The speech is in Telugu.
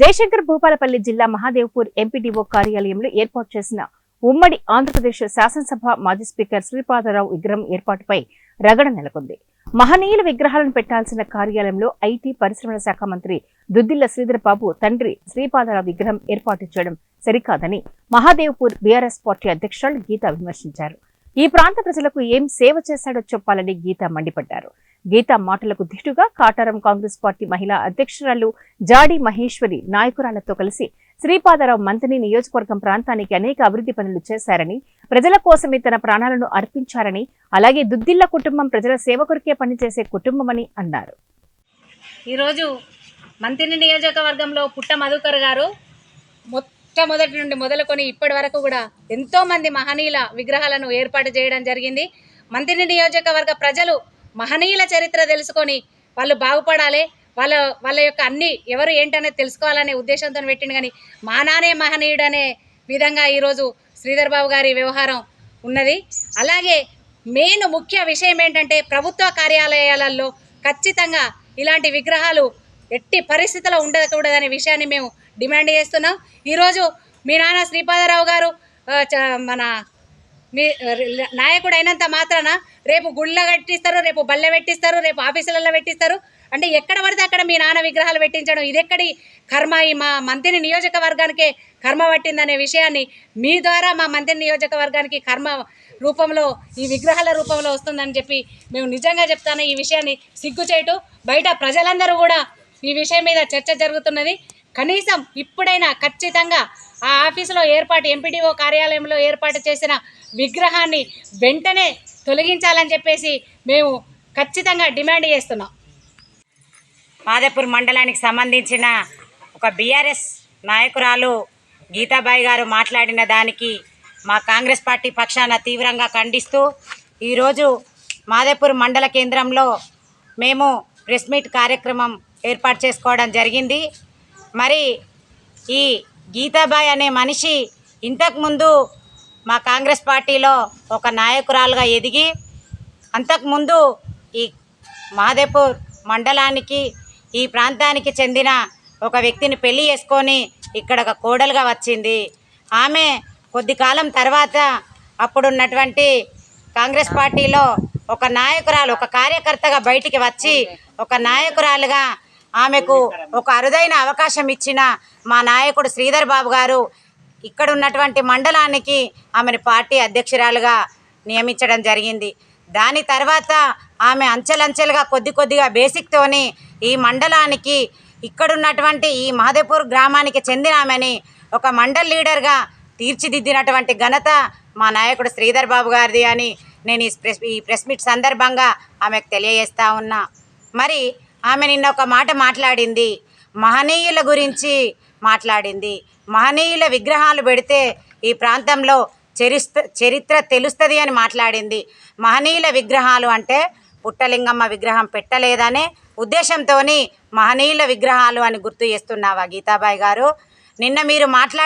జయశంకర్ భూపాలపల్లి జిల్లా మహాదేవ్పూర్ ఎంపీడీఓ కార్యాలయంలో ఏర్పాటు చేసిన ఉమ్మడి ఆంధ్రప్రదేశ్ శాసనసభ మాజీ స్పీకర్ శ్రీపాదరావు విగ్రహం ఏర్పాటుపై రగడ నెలకొంది. మహనీయుల విగ్రహాలను పెట్టాల్సిన కార్యాలయంలో ఐటీ పరిశ్రమల శాఖ మంత్రి దుద్దిల్ల శ్రీధరబాబు తండ్రి శ్రీపాదరావు విగ్రహం ఏర్పాటు చేయడం సరికాదని మహాదేవ్పూర్ బీఆర్ఎస్ పార్టీ అధ్యక్షురాలు గీత విమర్శించారు. ఈ ప్రాంత ప్రజలకు ఏం సేవ చేశాడో చెప్పాలని గీత మండిపడ్డారు. గీత మాటలకు దిటుగా కాటారం కాంగ్రెస్ పార్టీ మహిళా అధ్యక్షురాలు జాడి మహేశ్వరి నాయకురాలతో కలిసి శ్రీపాదరావు మంత్రి నియోజకవర్గం ప్రాంతానికి అనేక అభివృద్ధి పనులు చేశారని ప్రజల కోసమే తన ప్రాణాలను అర్పించారని అలాగే దుద్దిల్ల కుటుంబం ప్రజల సేవ కొరికే పనిచేసే కుటుంబమని అన్నారు. ఈరోజు మంతిని నియోజకవర్గంలో పుట్ట మధుకర్ గారు మొట్టమొదటి నుండి మొదలుకొని ఇప్పటి వరకు కూడా ఎంతోమంది మహనీయుల విగ్రహాలను ఏర్పాటు చేయడం జరిగింది. మంతిని నియోజకవర్గ ప్రజలు మహనీయుల చరిత్ర తెలుసుకొని వాళ్ళు బాగుపడాలి. వాళ్ళ వాళ్ళ యొక్క అన్ని ఎవరు ఏంటనేది తెలుసుకోవాలనే ఉద్దేశంతో పెట్టిండు. కానీ మా నానే మహనీయుడు అనే విధంగా ఈరోజు శ్రీధర్ బాబు గారి వ్యవహారం ఉన్నది. అలాగే మెయిన్ ముఖ్య విషయం ఏంటంటే ప్రభుత్వ కార్యాలయాలలో ఖచ్చితంగా ఇలాంటి విగ్రహాలు ఎట్టి పరిస్థితిలో ఉండకూడదనే విషయాన్ని మేము డిమాండ్ చేస్తున్నాం. ఈరోజు మీ నాన్న శ్రీపాదరావు గారు చ- మన మీ నాయకుడు అయినంత మాత్రాన రేపు గుళ్ళ కట్టిస్తారు రేపు బల్లె పెట్టిస్తారు రేపు ఆఫీసులలో పెట్టిస్తారు. అంటే ఎక్కడ పడితే అక్కడ మీ నాన్న విగ్రహాలు పెట్టించడం. ఇదెక్కడి కర్మ? ఈ మా మంత్రి నియోజకవర్గానికే కర్మ పట్టిందనే విషయాన్ని మీ ద్వారా మా మంత్రి నియోజకవర్గానికి కర్మ రూపంలో ఈ విగ్రహాల రూపంలో వస్తుందని చెప్పి మేము నిజంగా చెప్తాను ఈ విషయాన్ని సిగ్గు చేయటం బయట ప్రజలందరూ కూడా ఈ విషయం మీద చర్చ జరుగుతున్నది. కనీసం ఇప్పుడైనా ఖచ్చితంగా ఆ ఆఫీసులో ఏర్పాటు ఎంపీడీఓ కార్యాలయంలో ఏర్పాటు చేసిన విగ్రహాన్ని వెంటనే తొలగించాలని చెప్పేసి మేము ఖచ్చితంగా డిమాండ్ చేస్తున్నాం. మాదేపూర్ మండలానికి సంబంధించిన ఒక బీఆర్ఎస్ నాయకురాలు గీతాబాయి గారు మాట్లాడిన దానికి మా కాంగ్రెస్ పార్టీ పక్షాన తీవ్రంగా ఖండిస్తూ ఈరోజు మాదేపూర్ మండల కేంద్రంలో మేము ప్రెస్ మీట్ కార్యక్రమం ఏర్పాటు చేసుకోవడం జరిగింది. మరి ఈ గీతాబాయ్ అనే మనిషి ఇంతకుముందు మా కాంగ్రెస్ పార్టీలో ఒక నాయకురాలుగా ఎదిగి అంతకుముందు ఈ మహాదేపూర్ మండలానికి ఈ ప్రాంతానికి చెందిన ఒక వ్యక్తిని పెళ్ళి చేసుకొని ఇక్కడ ఒక కోడలుగా వచ్చింది. ఆమె కొద్ది కాలం తర్వాత అప్పుడున్నటువంటి కాంగ్రెస్ పార్టీలో ఒక నాయకురాలు ఒక కార్యకర్తగా బయటికి వచ్చి ఒక నాయకురాలుగా ఆమెకు ఒక అరుదైన అవకాశం ఇచ్చిన మా నాయకుడు శ్రీధర్ బాబు గారు ఇక్కడ ఉన్నటువంటి మండలానికి ఆమెను పార్టీ అధ్యక్షురాలుగా నియమించడం జరిగింది. దాని తర్వాత ఆమె అంచెలంచెలుగా కొద్ది కొద్దిగా బేసిక్తోని ఈ మండలానికి ఇక్కడున్నటువంటి ఈ మహదేపూర్ గ్రామానికి చెందిన ఆమెని ఒక మండల్ లీడర్గా తీర్చిదిద్దినటువంటి ఘనత మా నాయకుడు శ్రీధర్ బాబు గారిది అని నేను ఈ ప్రెస్ ఈ ప్రెస్ మీట్ సందర్భంగా ఆమెకు తెలియజేస్తా ఉన్నా. మరి ఆమె నిన్న ఒక మాట మాట్లాడింది. మహనీయుల గురించి మాట్లాడింది. మహనీయుల విగ్రహాలు పెడితే ఈ ప్రాంతంలో చరిస్త చరిత్ర తెలుస్తుంది అని మాట్లాడింది. మహనీయుల విగ్రహాలు అంటే పుట్టలింగమ్మ విగ్రహం పెట్టలేదనే ఉద్దేశంతో మహనీయుల విగ్రహాలు అని గుర్తు చేస్తున్నావా గీతాబాయి గారు? నిన్న మీరు మాట్లాడి